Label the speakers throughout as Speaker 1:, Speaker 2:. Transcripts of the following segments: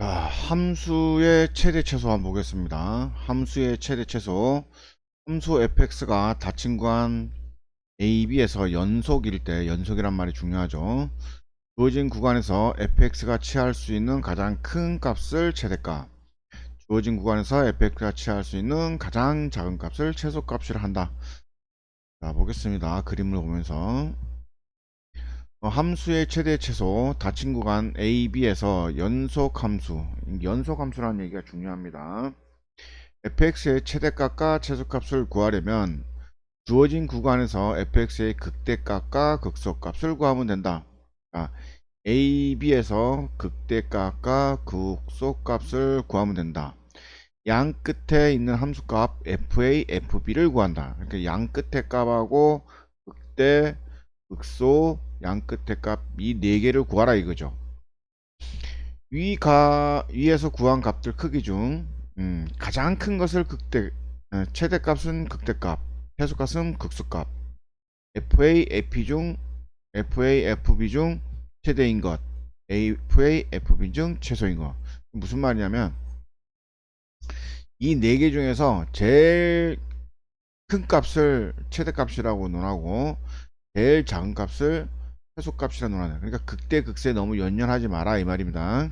Speaker 1: 자, 함수의 최대 최소 한번 보겠습니다. 함수의 최대 최소. 함수 fx가 닫힌 구간 a, b에서 연속일 때, 연속이란 말이 중요하죠. 주어진 구간에서 fx가 취할 수 있는 가장 큰 값을 최대값. 주어진 구간에서 fx가 취할 수 있는 가장 작은 값을 최소값이라 한다. 자, 보겠습니다. 그림을 보면서. 어, 함수의 최대 최소 닫힌 구간 A, B에서 연속 함수, 연속 함수라는 얘기가 중요합니다. fx의 최대값과 최소값을 구하려면 주어진 구간에서 fx의 극대값과 극소값을 구하면 된다. 자, A, B에서 극대값과 극소값을 구하면 된다. 양 끝에 있는 함수값 fa, fb를 구한다. 그러니까 양 끝에 값하고 극대, 극소, 양 끝의 값 이 네 개를 구하라 이거죠. 위 가 위에서 구한 값들 크기 중 음, 가장 큰 것을 극대 어, 최대값은 극대값, 최소값은 극소값. FA, FP 중 FA, FB 중 최대인 것, FA, FB 중 최소인 것. 무슨 말이냐면 이 네 개 중에서 제일 큰 값을 최대값이라고 논하고 제일 작은 값을 최소값이라 논하는 그러니까 극대 극세 너무 연연하지 마라 이 말입니다.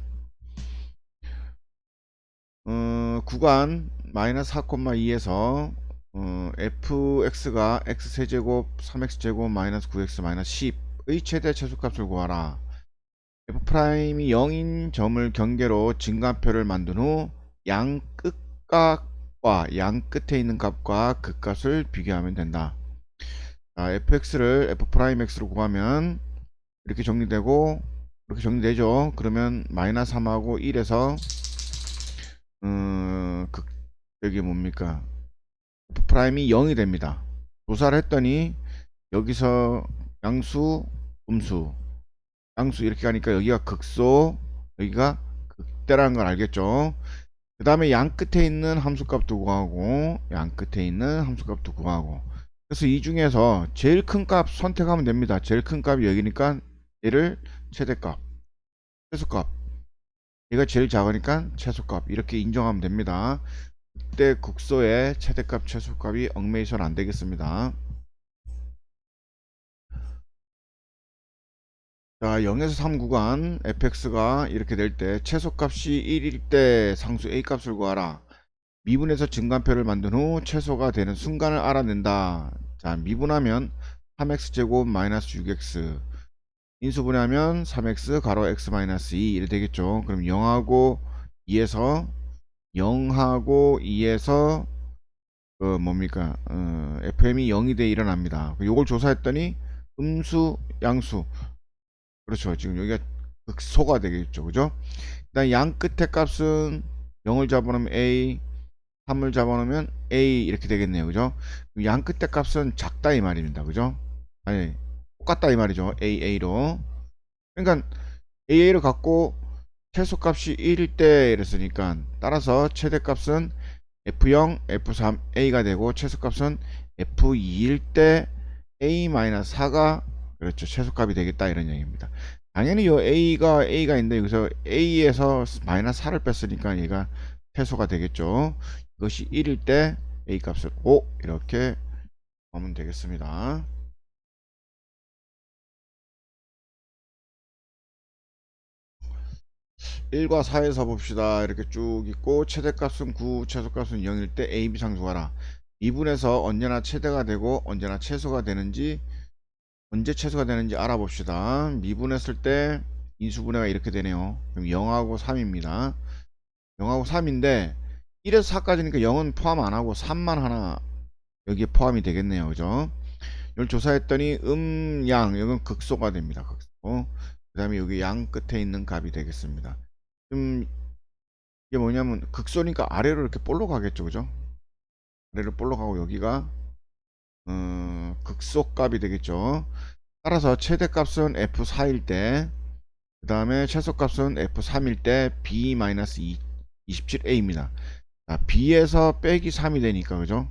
Speaker 1: 어, 구간 마이너스 4,2에서 어, fx가 x세제곱 3x제곱 마이너스 9x 마이너스 10의 최대 최소값을 구하라. f'이 0인 점을 경계로 증가표를 만든 후 양 끝값과 양 끝에 있는 값과 그 값을 비교하면 된다. 자, fx를 f'x로 구하면 이렇게 정리되고 이렇게 정리되죠. 그러면 마이너스 3하고 1에서 음, 극, 여기 뭡니까? F 프라임이 0이 됩니다. 조사를 했더니 여기서 양수 음수. 양수 이렇게 가니까 여기가 극소 여기가 극대라는 걸 알겠죠? 그 다음에 양 끝에 있는 함수값도 구하고 양 끝에 있는 함수값도 구하고. 그래서 이 중에서 제일 큰 값 선택하면 됩니다. 제일 큰 값이 여기니까 얘를 최대값, 최소값. 얘가 제일 작으니까 최소값 이렇게 인정하면 됩니다. 그때 국소의 최대값, 최소값이 얽매이선 안 되겠습니다. 자, 0에서 3 구간 fx가 이렇게 될 때 최소값이 1일 때 상수 a 값을 구하라. 미분에서 증간표를 만든 후 최소가 되는 순간을 알아낸다. 자, 미분하면 3x제곱 마이너스 6x 인수분해하면 3x 가로 x 마이너스 2 이래 되겠죠. 그럼 0하고 2에서 0하고 2에서 그 뭡니까 어, FM이 0이 돼 일어납니다. 요걸 조사했더니 음수 양수 그렇죠. 지금 여기가 극소가 되겠죠. 그죠? 일단 양 끝의 값은 0을 잡아놓으면 A 3을 잡아놓으면 A 이렇게 되겠네요. 그죠? 양 끝의 값은 작다 이 말입니다. 그죠? 아니 똑같다 이 말이죠. AA로. 그러니까 AA를 갖고 최소값이 1일 때 이랬으니까 따라서 최대값은 F0, F3, A가 되고 최소값은 F2일 때 A-4가 그렇죠. 최소값이 되겠다 이런 얘기입니다. 당연히 요 A가 A가 있는데 여기서 A에서 마이너스 4를 뺐으니까 얘가 최소가 되겠죠. 이것이 1일 때 A 값을 5 이렇게 하면 되겠습니다. 1과 4에서 봅시다. 이렇게 쭉 있고 최대값은 9, 최소값은 0일 때 A, B 상수하라. 미분에서 언제나 최대가 되고 언제나 최소가 되는지 언제 최소가 되는지 알아봅시다. 미분했을 때 인수분해가 이렇게 되네요. 그럼 0하고 3입니다. 0하고 3인데 1에서 4까지니까 0은 포함 안하고 3만 하나 여기에 포함이 되겠네요. 그죠? 이걸 조사했더니 음, 양, 여기는 극소가 됩니다. 극소. 그 다음에 여기 양 끝에 있는 값이 되겠습니다. 좀 이게 뭐냐면 극소니까 아래로 이렇게 볼로 가겠죠 그죠? 아래로 볼로 가고 여기가 어, 극소 값이 되겠죠. 따라서 최대값은 F4일 때 그 다음에 최소값은 F3일 때 B-27A입니다. 자, B에서 빼기 3이 되니까 그죠?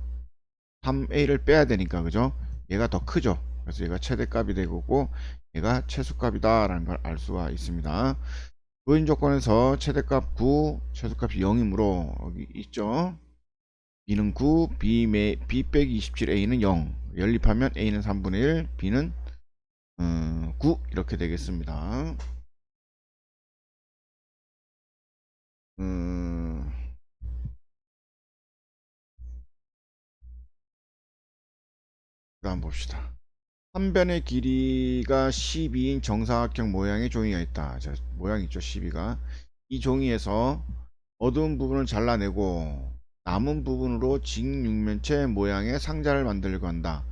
Speaker 1: 3A를 빼야 되니까 그죠? 얘가 더 크죠? 그래서 얘가 최대값이 되고 얘가 최소값이다 라는 걸 알 수가 있습니다 주어진 조건에서 최대값 9, 최소값이 0이므로 여기 있죠. b는 9, b, 매, b 빼기 27a는 0. 연립하면 a는 3분의 1, b는 음, 9 이렇게 되겠습니다. 음, 그다음 봅시다. 한 변의 길이가 12인 정사각형 모양의 종이가 있다. 자, 모양 있죠, 12가. 이 종이에서 어두운 부분을 잘라내고 남은 부분으로 직육면체 모양의 상자를 만들려고 한다.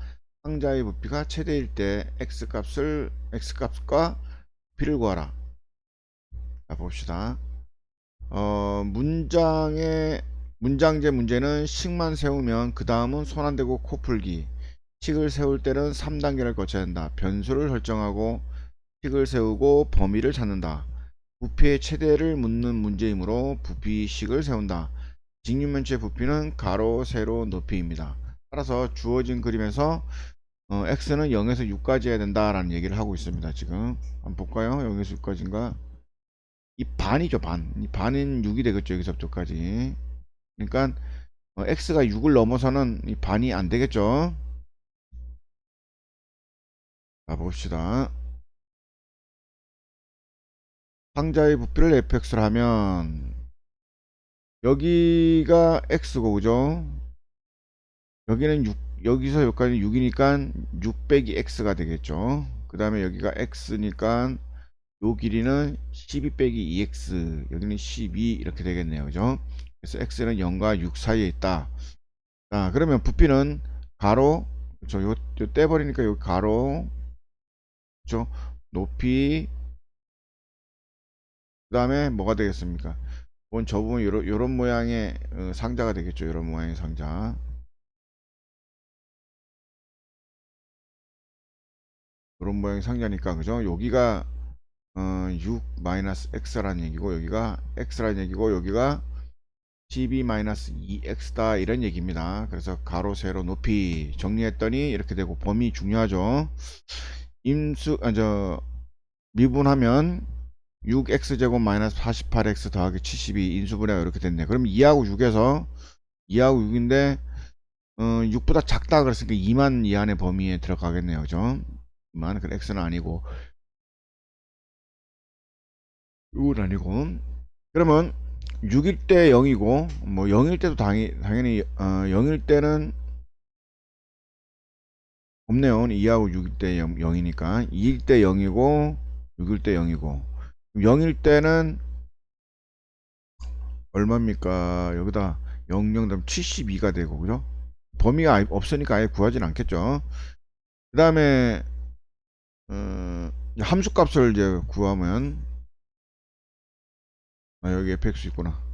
Speaker 1: 상자의 부피가 최대일 때 x값을 x값과 b를 구하라. 자, 봅시다. 어, 문장의 문장제 문제는 식만 세우면 그 다음은 손 안 대고 코 풀기. 식을 세울 때는 3단계를 거쳐야 한다. 변수를 설정하고 식을 세우고 범위를 찾는다. 부피의 최대를 묻는 문제이므로 부피식을 세운다. 직육면체 부피는 가로, 세로, 높이입니다. 따라서 주어진 그림에서 어, x는 0에서 6까지 해야 된다라는 얘기를 하고 있습니다. 지금 한번 볼까요? 0에서 6까지인가? 이 반이죠, 반. 이 반은 6이 되겠죠, 여기서부터까지. 그러니까 어, x가 6을 넘어서는 이 반이 안 되겠죠. 자, 봅시다. 상자의 부피를 fx를 하면 여기가 x고 그죠? 여기는 6 여기서 여기까지 6이니까 6 빼기 x가 되겠죠. 그 다음에 여기가 x니까 요 길이는 12 빼기 2x 여기는 12 이렇게 되겠네요. 그죠? 그래서 x는 0과 6 사이에 있다. 자, 그러면 부피는 가로 그렇죠? 요, 요 떼버리니까 여기 가로 그렇죠? 높이 그 다음에 뭐가 되겠습니까? 이건 저 부분 요런, 요런 모양의 어, 상자가 되겠죠. 요런 모양의 상자. 요런 모양의 상자니까 그죠? 여기가 어, 6 마이너스 x라는 얘기고 여기가 x라는 얘기고 여기가 12 마이너스 2x다 이런 얘기입니다. 그래서 가로 세로 높이 정리했더니 이렇게 되고 범위 중요하죠. 임수 아, 저 미분하면 6x제곱 마이너스 48x 더하기 72 인수분해가 이렇게 됐네. 그럼 2하고 6에서 2하고 6인데 어, 6보다 작다 그랬으니까 2만 이 안에 범위에 들어가겠네요. 그죠? 2만 그 x는 아니고 6은 아니고 그러면 6일 때 0이고 뭐 0일 때도 당연히, 당연히 어, 0일 때는 없네요. 2하고 6일 때 0, 0이니까 2일 때 0이고 6일 때 0이고 0일 때는 얼마입니까? 여기다 00 되면 72가 되고 그죠? 범위가 없으니까 아예 구하진 않겠죠. 그 다음에 어, 함수값을 이제 구하면 아, 여기 fx 있구나.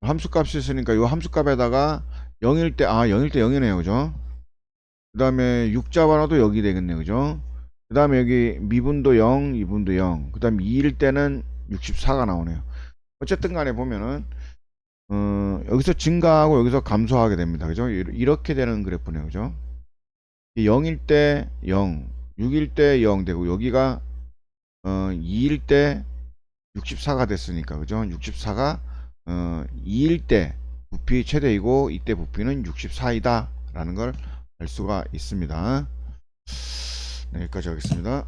Speaker 1: 함수값이 있으니까 이 함수값에다가 0일 때, 아, 0일 때 0이네요. 그죠? 그 다음에 6자반화도 여기 되겠네요. 그죠? 그 다음에 여기 미분도 0, 이분도 0. 그 다음에 2일 때는 64가 나오네요. 어쨌든 간에 보면은, 어, 여기서 증가하고 여기서 감소하게 됩니다. 그죠? 이렇게 되는 그래프네요. 그죠? 0일 때 0, 6일 때 0 되고, 여기가, 어, 2일 때 64가 됐으니까. 그죠? 64가, 어, 2일 때 부피 최대이고, 이때 부피는 64이다. 라는 걸 알 수가 있습니다. 네, 여기까지 하겠습니다.